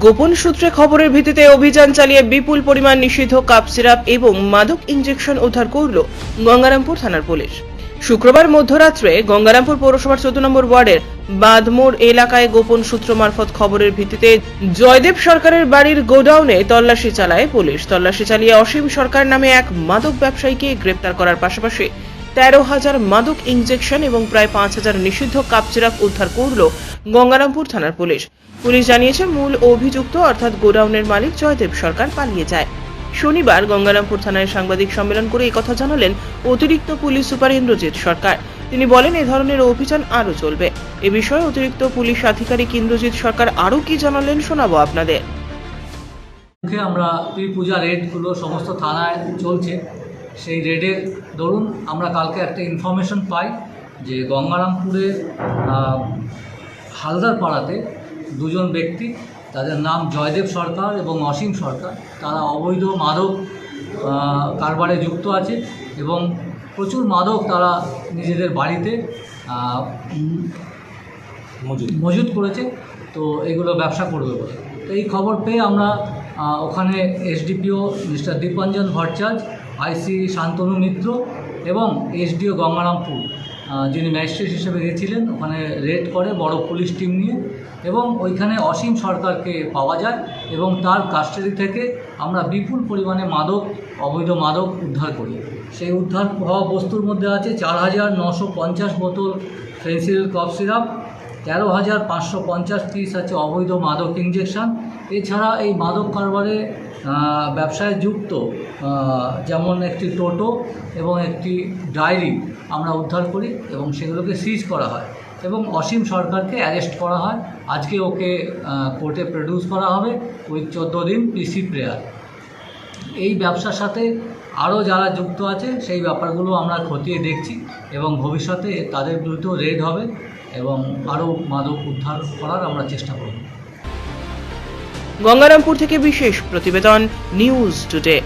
গোপন সূত্রে খবরের ভিত্তিতে অভিযান চালিয়ে বিপুল পরিমাণ নিষিদ্ধ কাপ সিরাপ এবং মাদক ইঞ্জেকশন উদ্ধার করল গঙ্গারামপুর থানার পুলিশ। শুক্রবার মধ্যরাত্রে গঙ্গারামপুর পৌরসভার চোদ্দ নম্বর ওয়ার্ডের বাঁধমোড় এলাকায় গোপন সূত্র মারফত খবরের ভিত্তিতে জয়দেব সরকারের বাড়ির গোডাউনে তল্লাশি চালায় পুলিশ। তল্লাশি চালিয়ে অসীম সরকার নামে এক মাদক ব্যবসায়ীকে গ্রেপ্তার করার পাশাপাশি তেরো হাজার মাদক ইঞ্জেকশন এবং প্রায় পাঁচ হাজার নিষিদ্ধ কাপ সিরাপ উদ্ধার করল গঙ্গারামপুর থানার পুলিশ। পুলিশ জানিয়েছে, মূল অভিযুক্ত অর্থাৎ গোডাউনের মালিক জয়দেব সরকার পালিয়ে যায়। শনিবার গঙ্গারামপুর থানায় সাংবাদিক সম্মেলন করে এই কথা জানালেন অতিরিক্ত পুলিশ সুপার ইন্দ্রজিৎ সরকার। তিনি বলেন, এ ধরনের অভিযান আরও চলবে। এ বিষয়ে অতিরিক্ত পুলিশ আধিকারিক ইন্দ্রজিৎ সরকার আরও কি জানালেন শোনাবো আপনাদের। আমরা প্রি পূজা সমস্ত থানায় চলছে। সেই রেডের দরুন আমরা কালকে একটা ইনফরমেশন পাই যে গঙ্গারামপুরের হালদার পাড়াতে দুজন ব্যক্তি তাদের নাম জয়দেব সরকার এবং অসীম সরকার তারা অবৈধ মাদক কারবারে যুক্ত আছে এবং প্রচুর মাদক তারা নিজেদের বাড়িতে মজুদ করেছে তো এগুলো ব্যবসা করবে বলে। তো এই খবর পেয়ে আমরা ওখানে SDPO mister Dipanjan Bhattacharya IC Shantanu Mitra এবং এসডিও গঙ্গারামপুর যিনি ম্যাজিস্ট্রেট হিসেবে গেছিলেন, ওখানে রেড করে বড় পুলিশ টিম নিয়ে। এবং ওইখানে অসীম সরকারকে পাওয়া যায় এবং তার কাস্টাডি থেকে আমরা বিপুল পরিমাণে মাদক, অবৈধ মাদক উদ্ধার করি। সেই উদ্ধার হওয়া বস্তুর মধ্যে আছে চার হাজার নশো পঞ্চাশ বোতল ফেন্সিল, কফ সিরাপ তেরো হাজার পাঁচশো পঞ্চাশ পিস আছে অবৈধ মাদক ইঞ্জেকশন এছাড়া এই মাদক কারবারে ব্যবসায় যুক্ত যেমন একটি টোটো এবং একটি ডায়েরি আমরা উদ্ধার করি এবং সেগুলোকে সিজ করা হয় এবং অসীম সরকারকে অ্যারেস্ট করা হয়। আজকে ওকে কোর্টে প্রডিউস করা হবে ওই চোদ্দ দিন পিসি প্রেয়ার এই ব্যবসার সাথে আরও যারা যুক্ত আছে, সেই ব্যাপারগুলো আমরা খতিয়ে দেখছি এবং ভবিষ্যতে তাদের বিরুদ্ধেও রেড হবে। এবং আরও মাদক উদ্ধার করার আমরা চেষ্টা করব। গঙ্গারামপুর থেকে বিশেষ প্রতিবেদন নিউজ টুডে।